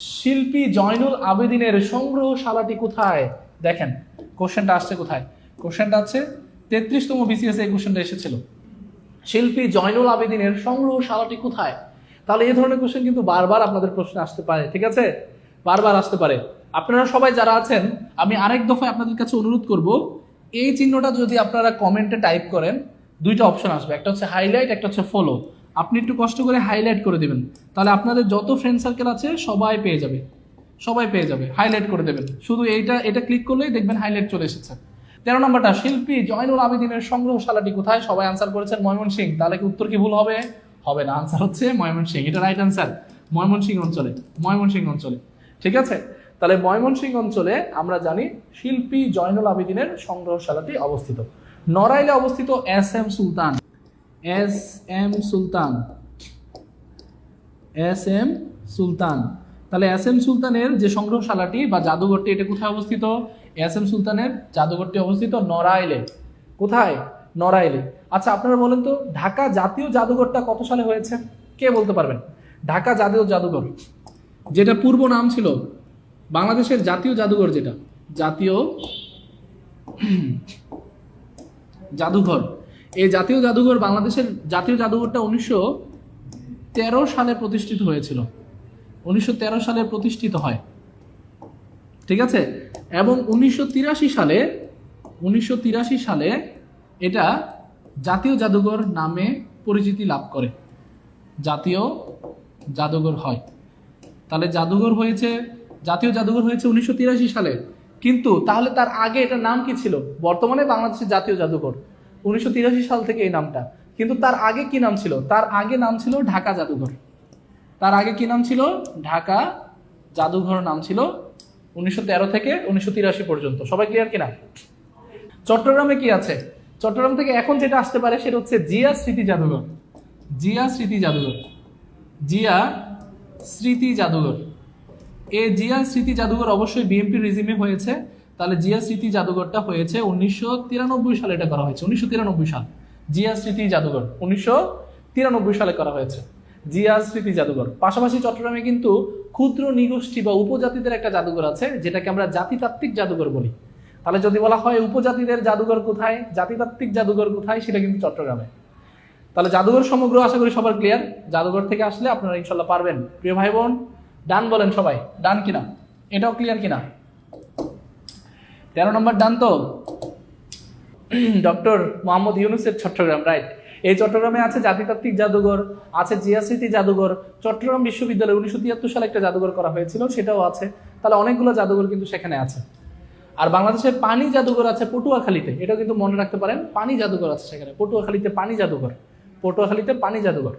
শিল্পী জয়নুল আবেদিনের সংগ্রহশালাটি কোথায়? দেখেন, কোশ্চেনটা আসছে কোথায়? কোশ্চেনটা আছে তেত্রিশতম বিসিএস এই কোশ্চেনটা এসেছিল। শিল্পী জয়নুল আবেদিনের সংগ্রহশালাটি কোথায়? তাহলে এই ধরনের কোশ্চেন কিন্তু বারবার আপনাদের প্রশ্ন আসতে পারে, ঠিক আছে? বারবার আসতে পারে। আপনারা সবাই যারা আছেন, আমি আরেক দফায় আপনাদের কাছে অনুরোধ করব, এই চিহ্নটা যদি আপনারা কমেন্টে টাইপ করেন, দুইটা অপশন আসবে। একটা হচ্ছে হাইলাইট একটা হচ্ছে ফলো আপনি একটু কষ্ট করে হাইলাইট করে দেবেন। তাহলে আপনাদের যত ফ্রেন্ড সার্কেল আছে, সবাই পেয়ে যাবে। সবাই পেয়ে যাবে। হাইলাইট করে দেবেন। শুধু এইটা, এটা ক্লিক করলেই দেখবেন হাইলাইট চলে এসেছে। তেরো নম্বরটা, শিল্পী জয়নুল আবেদিনের সংগ্রহশালাটি কোথায়? সবাই আনসার করেছেন ময়মনসিং তাহলে কি উত্তর কি ভুল হবে? হবে না। আনসার হচ্ছে ময়মনসিং এটা রাইট আনসার ময়মনসিং অঞ্চলে। ময়মনসিং অঞ্চলে। ঠিক আছে? তাহলে ময়মনসিং অঞ্চলে আমরা জানি শিল্পী জয়নুল আবেদিনের সংগ্রহশালাটি অবস্থিত। নড়াইলে অবস্থিত S M Sultan. S M Sultan. S M Sultan. তাহলে এস এম সুলতানের যে সংগ্রহশালাটি বা জাদুঘরটি, এটা কোথায় অবস্থিত? এস এম সুলতানের জাদুঘরটি অবস্থিত নড়াইলে। কোথায়? নড়াইলে। আচ্ছা আপনারা বলেন তো, ঢাকা জাতীয় জাদুঘরটা কত সালে হয়েছে? কে বলতে পারবেন? ঢাকা জাতীয় জাদুঘর, যেটা পূর্ব নাম ছিল, বাংলাদেশের জাতীয় জাদুঘর যেটা। জাতীয় জাদুঘর। এই জাতীয় জাদুঘর বাংলাদেশের জাতীয় জাদুঘরটা উনিশশো তেরো সালে প্রতিষ্ঠিত হয়েছিল। উনিশশো তেরো সালে প্রতিষ্ঠিত হয়। ঠিক আছে? এবং উনিশশো তিরাশি সালে, উনিশশো তিরাশি সালে এটা জাতীয় জাদুঘর নামে পরিচিতি লাভ করে। জাতীয় জাদুঘর হয়। তাহলে জাদুঘর হয়েছে, জাতীয় জাদুঘর হয়েছে উনিশশো তিরাশি সালে। কিন্তু তাহলে তার আগে এটার নাম কি ছিল? বর্তমানে বাংলাদেশের জাতীয় জাদুঘর। উনিশশো তিরাশি সাল থেকে এই নামটা। কিন্তু তার আগে কি নাম ছিল? তার আগে নাম ছিল ঢাকা জাদুঘর। তার আগে কি নাম ছিল? ঢাকা জাদুঘর নাম ছিল উনিশশো তেরো থেকে উনিশশো তিরাশি পর্যন্ত। সবাই ক্লিয়ার কিনা? চট্টগ্রামে কি আছে? চট্টগ্রাম থেকে এখন যেটা আসতে পারে সেটা হচ্ছে জিয়া স্মৃতি জাদুঘর। জিয়া স্মৃতি জাদুঘর। জিয়া স্মৃতি জাদুঘর। এই জিয়া স্মৃতি জাদুঘর অবশ্যই বিএনপি রিজিমে হয়েছে। তাহলে জিয়া স্মৃতি জাদুঘরটা হয়েছে উনিশশো তিরানব্বই সালে এটা করা হয়েছে, উনিশশো তিরানব্বই সাল। জিয়া স্মৃতি জাদুঘর, উনিশশো তিরানব্বই সালে করা হয়েছে। জিয়া স্মৃতি জাদুঘর। পাশাপাশি চট্টগ্রামে কিন্তু ক্ষুদ্র নিগোষ্ঠী বা উপজাতিদের একটা জাদুঘর আছে, যেটাকে আমরা জাতিতাত্ত্বিক জাদুঘর বলি। তাহলে যদি বলা হয় উপজাতিদের জাদুঘর কোথায়, জাতিতাত্ত্বিক জাদুঘর কোথায়, সেটা কিন্তু চট্টগ্রামে। তাহলে জাদুঘর সমগ্র আশা করি সবার ক্লিয়ার জাদুঘর থেকে আসলে আপনারা ইনশাল্লাহ পারবেন। প্রিয় ভাই বোন ডান বলেন সবাই। ডান কিনা? এটাও ক্লিয়ার কিনা? তেরো নম্বর ডান তো? ডক্টর মোহাম্মদ ইউনুসের চট্টগ্রাম রাইট এই চট্টগ্রামে আছে জাতিতাত্ত্বিক জাদুঘর, আছে জিয়া স্মৃতি জাদুঘর। চট্টগ্রাম বিশ্ববিদ্যালয়ে উনিশশো তিয়াত্তর সালে একটা জাদুঘর করা হয়েছিল, সেটাও আছে। তাহলে অনেকগুলো জাদুঘর কিন্তু সেখানে আছে। আর বাংলাদেশের পানি জাদুঘর আছে পটুয়াখালীতে, এটাও কিন্তু মনে রাখতে পারেন, পানি জাদুঘর আছে সেখানে, পটুয়াখালীতে পানি জাদুঘর, পটুয়াখালীতে পানি জাদুঘর।